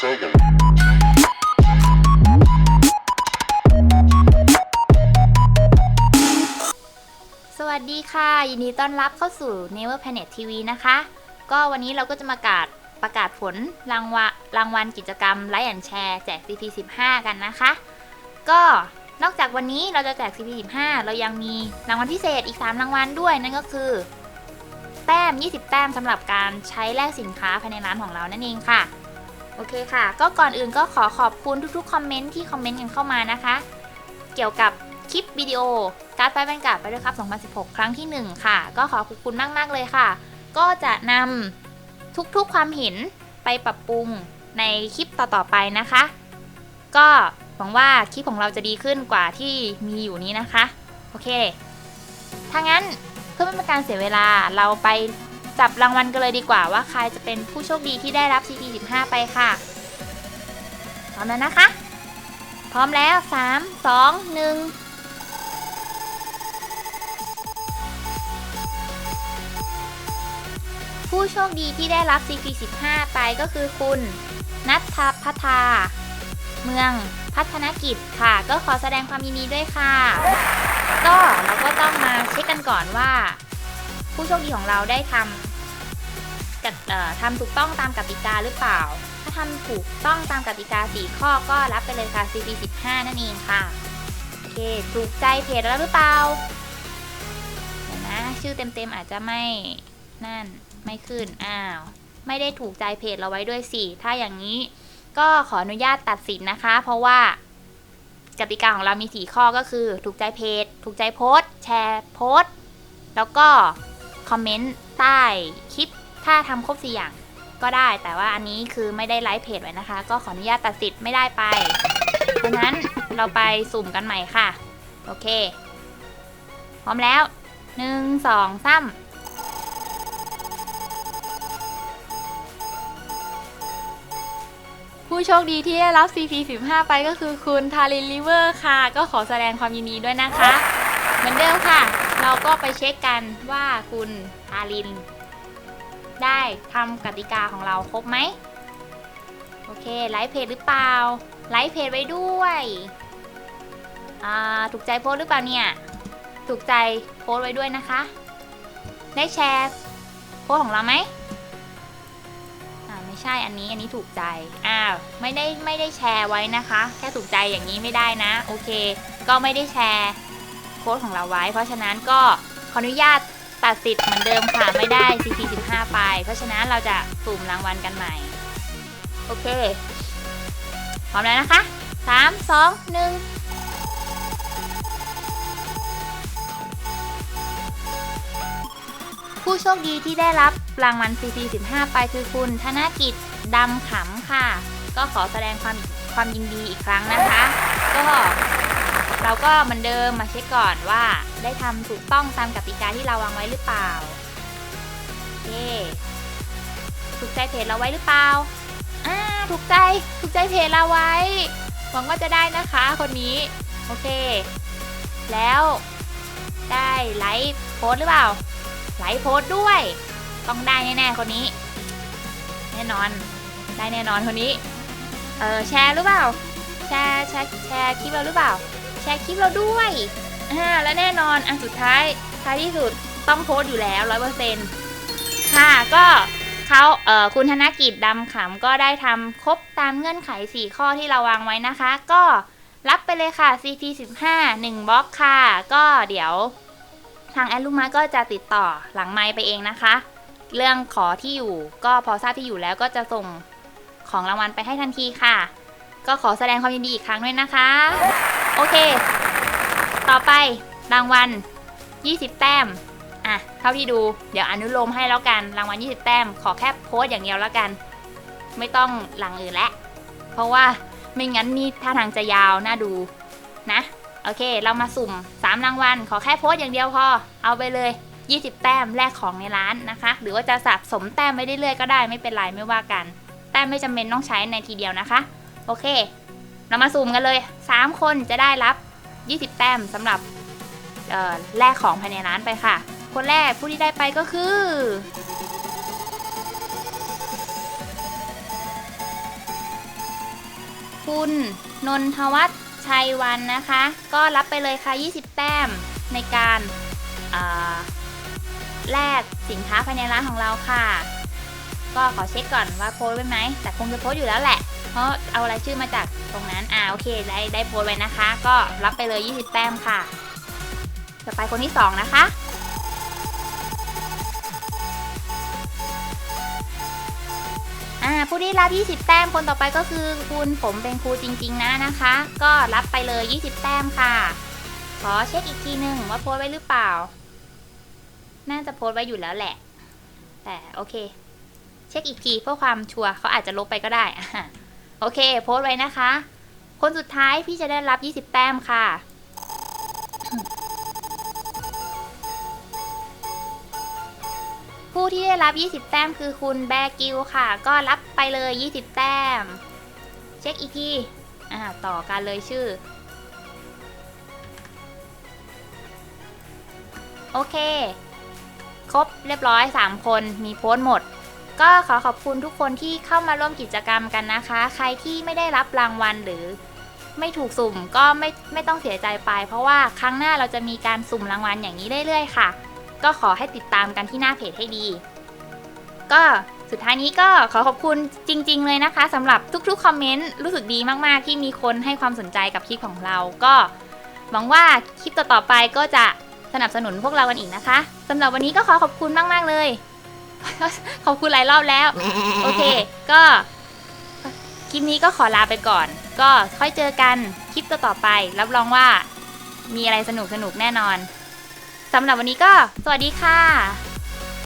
Sega. สวัสดีค่ะ ยินดีต้อนรับเข้าสู่ Never Planet TV นะคะ ก็วันนี้เราก็จะมากาศประกาศผลรางวัลรางวัลกิจกรรมไลฟ์แอนแชร์แจก CP 15กันนะคะ ก็นอกจากวันนี้เราจะแจก CP 15เรายังมีรางวัลพิเศษอีก 3 รางวัลด้วย นั่นก็คือ แต้ม 20 แต้มสำหรับการใช้แลกสินค้าภายในร้านของเรานั่นเองค่ะ โอเคค่ะ ก็ก่อนอื่นก็ขอขอบคุณทุกๆคอมเมนต์ที่คอมเมนต์กันเข้ามานะคะ เกี่ยวกับคลิปวิดีโอการ์ดไฟแบนการ์ดไปด้วยครับ 2016 ครั้งที่ 1 ค่ะ ก็ขอขอบคุณมาก ๆ เลยค่ะ ก็จะนำทุกๆความเห็นไปปรับปรุงในคลิปต่อๆไปนะคะ ก็หวังว่าคลิปของเราจะดีขึ้นกว่าที่มีอยู่นี้นะคะ โอเค ถ้างั้นเพื่อไม่เป็นการเสียเวลาเราไป จับรางวัลกันเลยดีกว่าว่าใครจะเป็นผู้โชคดีที่ได้รับ CP 15ไปค่ะพร้อมแล้วนะคะ พร้อมแล้ว 3 2 1ผู้โชคดีที่ได้รับ CP 15 ไปก็คือคุณ นัทพัฒาเมืองพัฒนกิจค่ะ ก็ขอแสดงความยินดีด้วยค่ะ ก็เราก็ต้องมาเช็คกันก่อนว่า ผู้โชคดีของเราได้ทำ ทำถูกต้องตามกติกาหรือเปล่า ถ้าทำถูกต้องตามกติกา 4 ข้อก็รับไปเลยค่ะ CP 15นั่นเองค่ะ โอเค ถูกใจเพจแล้วหรือเปล่าเดี๋ยวนะ ชื่อเต็มๆอาจจะไม่นั่นไม่ขึ้น อ้าว ไม่ได้ถูกใจเพจเราไว้ด้วยสิ ถ้าอย่างนี้ก็ขออนุญาตตัดสินนะคะ เพราะว่ากติกาของเรามี 4 ข้อก็คือ ถูกใจเพจ ถูกใจโพสแชร์โพสแล้วก็คอมเมนต์ใต้ ถ้าทำครบ4อย่างก็ได้ แต่ว่าอันนี้คือไม่ได้ไลฟ์เพจไว้นะคะ ก็ขออนุญาตตัดสิทธิ์ไม่ได้ไป เพราะฉะนั้นเราไปสุ่มกันใหม่ค่ะ โอเค พร้อมแล้ว 1 2 3ผู้โชคดีที่ได้รับ CP 15ไปก็คือคุณทารินลิเวอร์ค่ะ ก็ขอแสดงความยินดีด้วยนะคะ เหมือนเดิมค่ะ เราก็ไปเช็คกันว่าคุณทาริน ได้ทำกติกาของเราครบไหมโอเคไลฟ์เพจหรือเปล่าไลฟ์เพจไว้ด้วยอ่าถูกใจโพสหรือเปล่าเนี่ยถูกใจโพสไว้ด้วยนะคะ ได้แชร์โพสของเราไหมอ่าไม่ใช่อันนี้อันนี้ถูกใจอ้าวไม่ได้ไม่ได้แชร์ไว้นะคะ แค่ถูกใจอย่างนี้ไม่ได้นะโอเค ก็ไม่ได้แชร์โค้ดของเราไว้ เพราะฉะนั้นก็ขออนุญาต ตัดสิทธิ์เหมือนเดิมค่ะไม่ได้ CP 15 ไป เพราะฉะนั้นเราจะสุ่มรางวัลกันใหม่ โอเค พร้อมแล้วนะคะ 3 2 1ผู้โชคดีที่ได้รับรางวัล CP 15 ไปคือคุณ ธนกิจดำขำค่ะ ก็ขอแสดงความความยินดีอีกครั้งนะคะ ก็ เราก็เหมือนเดิมมาเช็คก่อนว่าได้ทำถูกต้องตามกติกาที่เราวางไว้หรือเปล่าโอเคถูกใจเพจเราไว้หรือเปล่าอ่าถูกใจถูกใจเพจเราไว้ หวังว่าจะได้นะคะคนนี้ โอเค แล้วได้ไลฟ์โพสหรือเปล่า ไลฟ์โพสด้วย ต้องได้แน่ๆคนนี้ แน่นอน ได้แน่นอนคนนี้ เออแชร์หรือเปล่า แชร์แชร์แชร์คลิปเราหรือเปล่า แชร์คลิปเราด้วยอ่าและแน่นอนอันสุดท้ายท้ายที่สุดต้องโพสต์อยู่แล้วร้อยเปอร์เซ็นต์ค่ะก็เขาเอ่อคุณธนกิจดำขำก็ได้ทำครบตามเงื่อนไข 4 ข้อที่เราวางไว้นะคะ ก็รับไปเลยค่ะ CP 15 1บล็อกค่ะ ก็เดี๋ยวทางแอดลูกม้าก็จะติดต่อหลังไมค์ไปเองนะคะ เรื่องขอที่อยู่ก็พอทราบที่อยู่แล้วก็จะส่งของรางวัลไปให้ทันทีค่ะ ก็ขอแสดงความยินดีอีกครั้งด้วยนะคะ โอเค ต่อไปรางวัล 20 แต้ม อะ เท่าที่ดู เดี๋ยวอนุโลมให้แล้วกัน รางวัล 20 แต้ม ขอแค่โพสอย่างเดียวแล้วกัน ไม่ต้องหลังอื่นแล้วเพราะว่าไม่งั้นนี่ท่าทางจะยาวน่าดูนะ โอเค เรามาสุ่ม 3 รางวัล ขอแค่โพสอย่างเดียวพอ เอาไปเลย 20 แต้มแลกของในร้านนะคะ หรือว่าจะสะสมแต้มไปเรื่อยๆก็ได้ไม่เป็นไรไม่ว่ากัน แต้มไม่จำเป็นต้องใช้ในทีเดียวนะคะ โอเค เรามาสุ่มกันเลย 3 คนจะได้รับ 20 แต้มสำหรับแลกของภายในร้านไปค่ะ คนแรกผู้ที่ได้ไปก็คือ คุณนนทวัฒน์ชัยวันนะคะ ก็รับไปเลยค่ะ 20 แต้มในการแลกสินค้าภายในร้านของเราค่ะ ก็ขอเช็คก่อนว่าโพสไว้ไหม แต่คงจะโพสอยู่แล้วแหละ เพราะเอารายชื่อมาจากตรงนั้น อ่าโอเคได้ได้โพสไว้นะคะ ก็รับไปเลย 20 แต้มค่ะ ต่อไปคนที่ 2 นะคะ อ่าผู้ที่รับ 20 แต้มคนต่อไปก็คือคุณผมเป็นครูจริง ๆ นะนะคะ ก็รับไปเลย 20 แต้มค่ะ ขอเช็คอีกทีหนึ่งว่าโพสไว้หรือเปล่า น่าจะโพสไว้อยู่แล้วแหละ แต่โอเค เช็คอีกทีเพื่อความชัวร์เขาอาจจะลบไปก็ได้อะ โอเค โพสไว้นะคะ คนสุดท้ายพี่จะได้รับ 20 แต้มค่ะ ผู้ที่ได้รับ 20 แต้มคือคุณแบกิลค่ะ ก็รับไปเลย 20 แต้ม เช็คอีกทีอ่าต่อกันเลยชื่อ โอเค ครบเรียบร้อย 3 คนมีโพสหมด ก็ขอขอบคุณทุกคนที่เข้ามาร่วมกิจกรรมกันนะคะ ใครที่ไม่ได้รับรางวัลหรือไม่ถูกสุ่มก็ไม่ไม่ต้องเสียใจไป เพราะว่าครั้งหน้าเราจะมีการสุ่มรางวัลอย่างนี้เรื่อยๆค่ะ ก็ขอให้ติดตามกันที่หน้าเพจให้ดี ก็สุดท้ายนี้ก็ขอขอบคุณจริง ๆ เลยนะคะสำหรับทุกๆคอมเมนต์รู้สึกดีมากๆ ที่มีคนให้ความสนใจกับคลิปของเรา ก็หวังว่าคลิปต่อๆไปก็จะสนับสนุนพวกเรากันอีกนะคะสำหรับวันนี้ก็ขอขอบคุณมากๆเลย ขอบคุณหลายรอบแล้ว โอเค ก็คลิปนี้ก็ขอลาไปก่อน ก็ค่อยเจอกันคลิปต่อๆไป รับรองว่ามีอะไรสนุกๆแน่นอนสำหรับวันนี้ก็สวัสดีค่ะ